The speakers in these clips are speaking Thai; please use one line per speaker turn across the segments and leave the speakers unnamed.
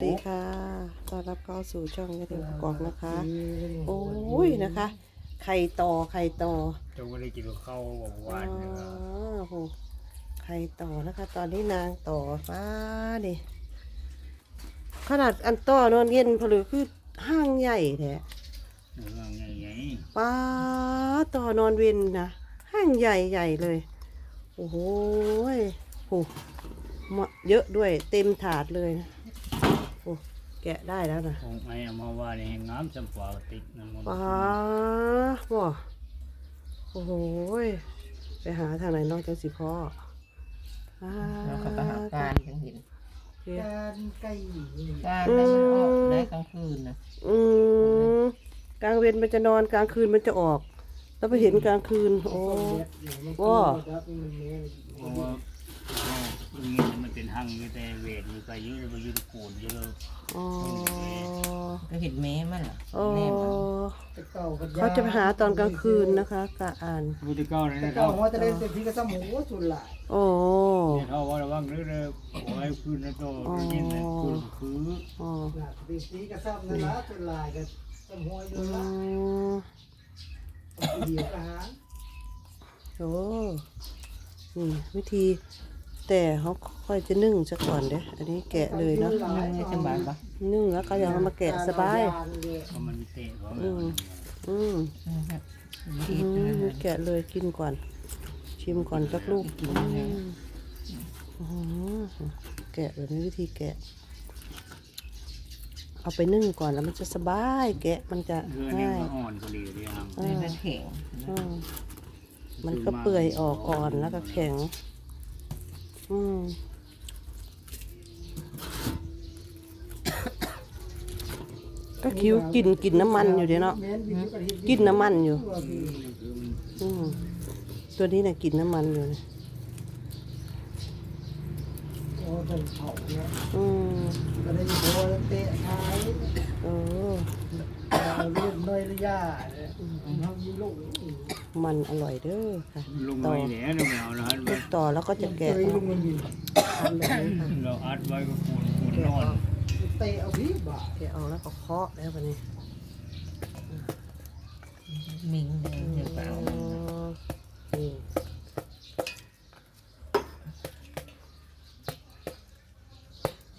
สวัสดีค่ะต้อนรับเข้าสู่ช่องยาเดียวกอกนะคะ โอ้ยนะคะ ไข่ต่อไข่ต่อ
เจ้าก็ได้กินข้าวหวานๆนะครับ
โอ้โหไข่ต่อนะคะ ตอนนี้นางต่อฟ้าดิขนาดอันต่อนอนเย็นเพลือคือห้างใหญ่แท้
เรื่องไงไง
ป้าต่อนอนเวนนะห้างใหญ่ใหญ่เลย โอ้โหยโหมาเยอะด้วยเต็มถาดเลยนะโอ้แกะได้แล้วนะ
คงไอ้เอามาว่าในแห่งน้ำสัมปาติกน้ำมัน
ป้าบ่โอ้โหยไปหาทางไหนนอกจากสิพ่ออ่า
แล้วก็ไปหาการจังเห็น
เดี๋ยว
การไก่
การได้มันออกได้กลางคืนนะ
อืมกลางเวนมันจะนอนกลางคืนมันจะออก แล้วไปเห็นกลางคืน โอ้ว้า
เพราะว่าตรงนี้มัน เป็นหังอยู่แต่เวทอยู่ไกลเยอะเลยมันอยู่ตะโกนเยอะเลย
อ๋อ
ก็เห็นแม่มันล่ะ
โอ้
แม่มัน
เขาจะไปหาตอนกลางคืนนะคะกะอ่าน
พุทธเจ้าเนี่ย
แต่
นะค
เก่า
รับ
ว่าจะเล่นเต็มที่ก็สมูสุดหลาย
โอ้
เนี่ยเขาว่าระวังเรื่องเลยโอ้ยคืนนั้นโตนี่นะคืนคือ
อ๋อ
หลักเต็มที่ก็ซ้ำนั่นละสุดหลายก็สมหัวอ
อื
ยู่ละ
ม
เดียวก็หา
โอ้นี่วิธี แต่เขาค่อยจะนึ่งซะก่อนเด้ออันนี้แกะเลยเนาะ
ไม่สบายปะ
นึ่งแล้วก็ยังเอามาแกะสบาย
เพราะมันมีเตะเขา
อืมอืม
นะครับ
อื
ดีดนะ
มแกะเลยกินก่อน ชิมก่อนสักลูกอืมอืมแกะแบบนี้วิธีแกะ เอาไปนึ่งก่อนแล้วมันจะสบายแกะมันจะ
เรือนี่
ง่าย
มันอ่อนก็ดีเลยครับ
เอ
นี่
อ
มันแข็ง
อืมมันก็เปื่อยออกอ่อนแล้วก็แข็ง อืมก็คิ้วกินกินน้ำมันอยู่เดียวเนาะกินน้ำมันอยู่อืมตัวนี้นะกินน้ำมันอยู่นะ
โอ้เป็นเผาเนี่ย
อืม
ก็ได้ยินว่าเตะท้าย
เออ
เราเล่นน้อยระยะเรามีลูก
มันอร่อยเด้อค่ะ
ลงไปแหน่เราไม่เอานะฮะ
ลูกต่อแล้วก็จะแกะ
เคยลุงมันยิง
เราอัดไว้ก็คูณคูณนอน
เตะเอาพี่บ่า
แกะออกแล้วก็เคาะแล้ววันนี้
มิงเลยเดี๋ยวไปเอา
อืม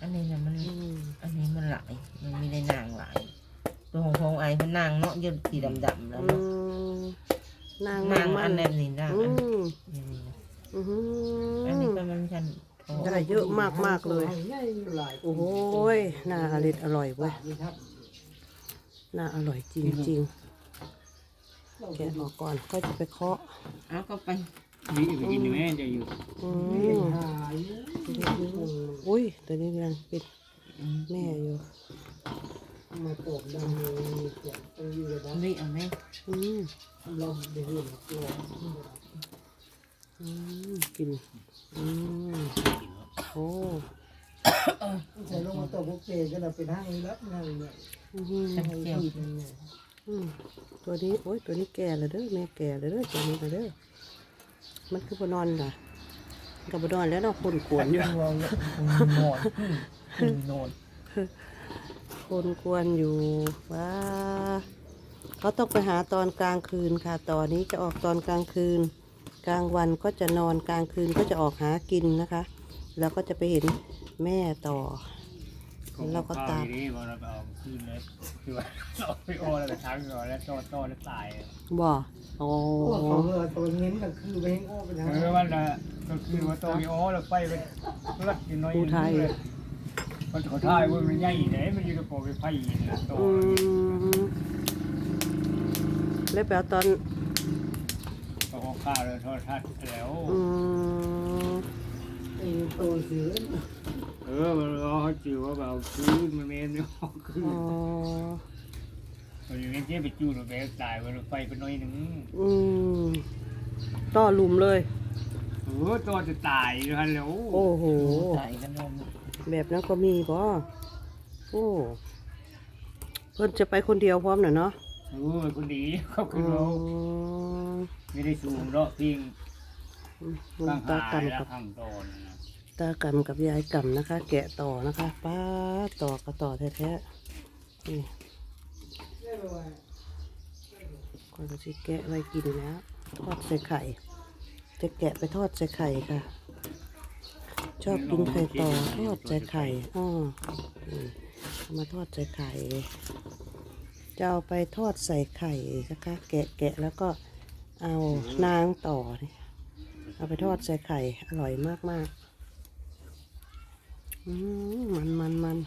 อันนี้นะมัน
อืม
อันนี้มันหลายมันมีในนางหลายตัวของพงไอมันนางเนาะยืดสีดำๆแล้ว
อื
เนาะ
ม นาง
นาง
มั
อั
น
นแนบนี่นาง
อื
อัน
ม
นี้นะ
อืม
อันนี้ก็มันชัน
ได้เยอะมากมากๆเลย
ง่ายอยู่หลาย
โอ้ยน่าอร่อยอร่อยเว้ย
นี่ครับ
น่าอร่อยจริงๆแกะออกก่อนก็จะไปเคาะ
เอาก็ไป
นี่ไปกินแม่จะอยู่
อื
เห็น
ม
หาย
อุ้ยตัวนี้ยังเป็นแม่อยู่
มาตบดังเลยเสียงต้องอยู่เลยนะ
นี่เอาไหม
อืม
ลองเดือดลอง
อืมกิน อืมโอ้
ใส่ลงมาตบโอเคก็เรา เป็นห้างรับงานเนี่ย
อืม
ชันเจียว
อืมตัวนี้โอ้ยตัวนี้แก่เลยเด้อแม่แก่เลยเด้อตัวนี้เลยเด้อมันคือบ่นอนน่ะกับบนอนแล้วเนาะคนกวนอยู่
วางนอนนอน
คนกวนอยู่ว้าเขาต้องไปหาตอนกลางคืนค่ะตอนนี้จะออกตอนกลางคืน กลางวันก็จะนอนกลางคืนก็จะออกหากินนะคะ แล้วก็จะไปเห็นแม่ต่อ เราก็ตาม
นี่พอเราไปเอาคืนเลยคือว่าเราไปโอ้แล้วไปทั้งก่อนแล้วโตโตแล้วตาย
บ่โอ้
พวกเขาเออตัวเน้นก็คือไปให้โอ้ไปทาง
เออวันละก็คือว่าโตโอ้แล้วไปไปรักกินน้อยเลยมันขอทายว่ามันใหญ่ไหนมันอยู่ในโปรไปไผ่นะโต
อืมแล้วแปลตอน
ก็ขอข้าวเลยโทษทัดแล้ว
อืม
ไอ้ตัวเสือ
เออมันรอจิ๋วว่าเบาคืนมันเมนเนี่ยคืน
อ๋อ
มันอยู่ในเจ๊ไปจูดรถแบกตายมันไฟไปน้อยหนึ่ง
อืมต่อหลุมเลย
เออตัวจะตายอยู่ฮันแล้ว
โอ้โห
ใส่กันนม
แบบนั้นก็มีบ่โอ้เพิ่นจะไปคนเดียวพร้อมน่ะเนาะ
เออคนดีเขาคื
อื
อเรา
ม
ไม่ได้สูงเนาะพิง
ลุ
ข้างง
ตา
หา
กัน
ยแล้
กั
ว
บ
ข้างโตนนะ
ตากำกับยายกำนะคะ แกะต่อนะคะป้าต่อก็ต่อแท้ๆนี่คนก็สิแกะไว้กินแล้วทอดใส่ไข่ จะแกะไปทอดใส่ไข่ค่ะ ชอบกินไข่ต่อทอดใส่ไข่อ้อมาทอดใส่ไข่จะเอาไปทอดใส่ไข่นะคะ แกะแกะแล้วก็เอานางต่อนี่เอาไปทอดใส่ไข่ อร่อยมากมากๆ มันมันมัน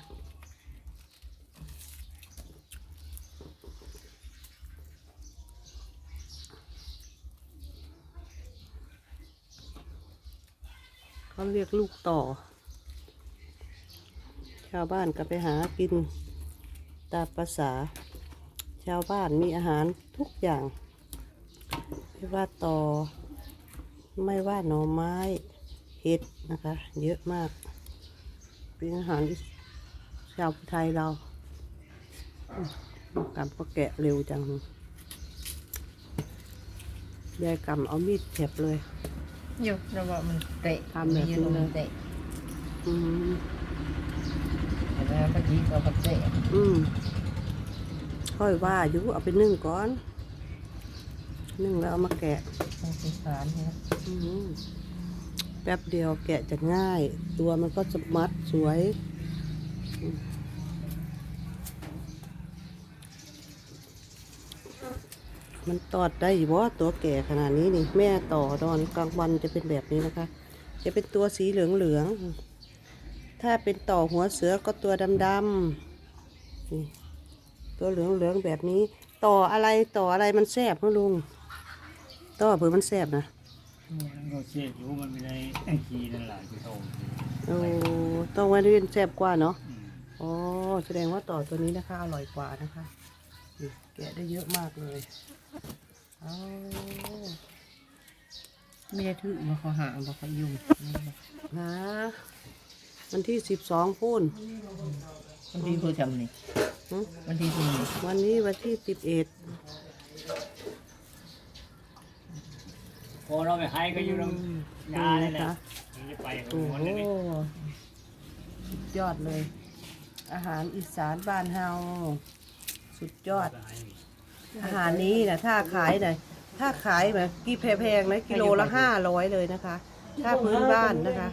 เขาเรียกลูกต่อ ชาวบ้านก็ไปหากินตามภาษา ชาวบ้านมีอาหารทุกอย่าง ไม่ว่าต่อ ไม่ว่าหน่อไม้เห็ดนะคะ เยอะมาก เป็นอาหารที่ชาวไทยเราอืมกำก็แกะเร็วจังยายกำเอามีดแฉบเลย
อยู่แล้วว่ามันเตะ
ทำแบบนี้เลย
เตะ
อืม
แล้วเมื่อกี้เราก็เตะ
อืมค่อยว่าอยู่เอาไปนึ่งก่อน นึ่งแล้วเอามาแกะ
สงสารเนี่ย
อืม แป๊บเดียวแกะจะง่าย ตัวมันก็จะมัดสวย มันตอดได้อยู่ว่าตัวแก่ขนาดนี้นี่ แม่ต่อตอนกลางวันจะเป็นแบบนี้นะคะ จะเป็นตัวสีเหลืองเหลืองๆถ้าเป็นต่อหัวเสือก็ตัวดำดำๆนี่ตัวเหลืองเหลืองๆแบบนี้ ต่ออะไรต่ออะไรมันแสบนะลุง ต่อเผื่อมันแสบนะ
มันก็เสียอยู่มันไม่ได้ไอ้ขี้นั่นแหละที่โต
โอ้ต้องไว้เรียนแซ่บกว่าเนาะ
อืม
อ๋อแสดงว่าต่อตัวนี้นะคะ อร่อยกว่านะคะนี่แกะได้เยอะมากเลยเอา
ไม่ได้ถือมาเขาหามาเขายุ่ง
นะวันที่สิบสองพูน
มันดีเพื่อจำนี่
หึ
มันดีเพื่อนี่
วันนี้วันที่สิบเอ็ด
อเราไปให้ก็อยู่ตรง
นี่
ยาเลย
นะ
นะคะนี่จะไปกับ
โอ้
คน
โห
เลยนี่
สุดยอดเลย อาหารอีสานบ้านเฮาสุดยอด อาหารนี้นะถ้าขายนะถ้าขายแบบกี่แพงๆนะกิโลละห้าร้อยเลยนะคะ ถ้าพื้นบ้านนะคะ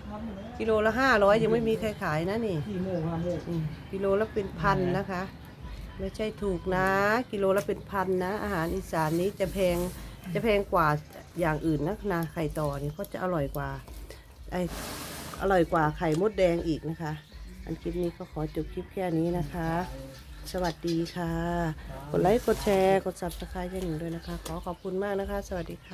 กิโลละห้าร้อยยังไม่มีใครขายนะนี่
กี่โมงห้าโมง
อืมกิโลละเป็นพันนะคะ ไม่ใช่ถูกนะ กิโลละเป็นพันนะ อาหารอีสานนี้จะแพง จะแพงกว่าอย่างอื่นนะนาไข่ต่อนี่ก็จะอร่อยกว่าไออร่อยกว่าไข่มดแดงอีกนะคะ อันคลิปนี้ก็ขอจบคลิปแค่นี้นะคะ สวัสดีค่ะ กดไลค์กดแชร์กดซับสไครต์ให้หนูด้วยนะคะ ขอขอบคุณมากนะคะ สวัสดีค่ะ